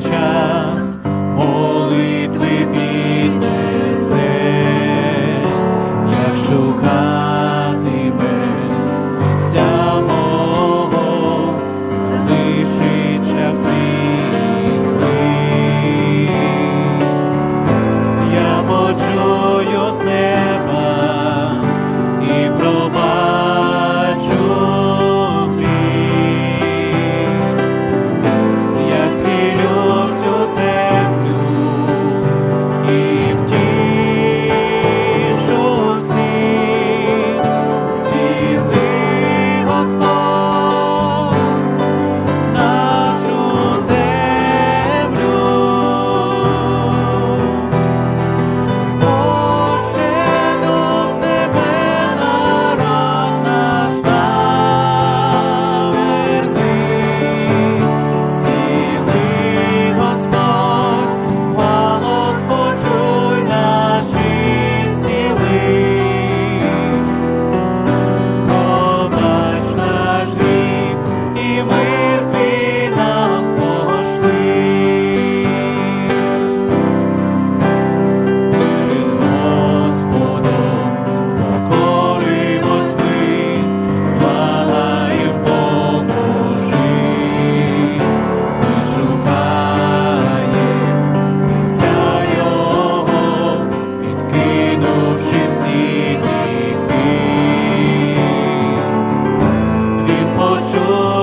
час молитви піднесе, як шукатиме лиця мого, залишить шлях свій я почую з неба і пробачу.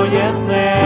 ясне.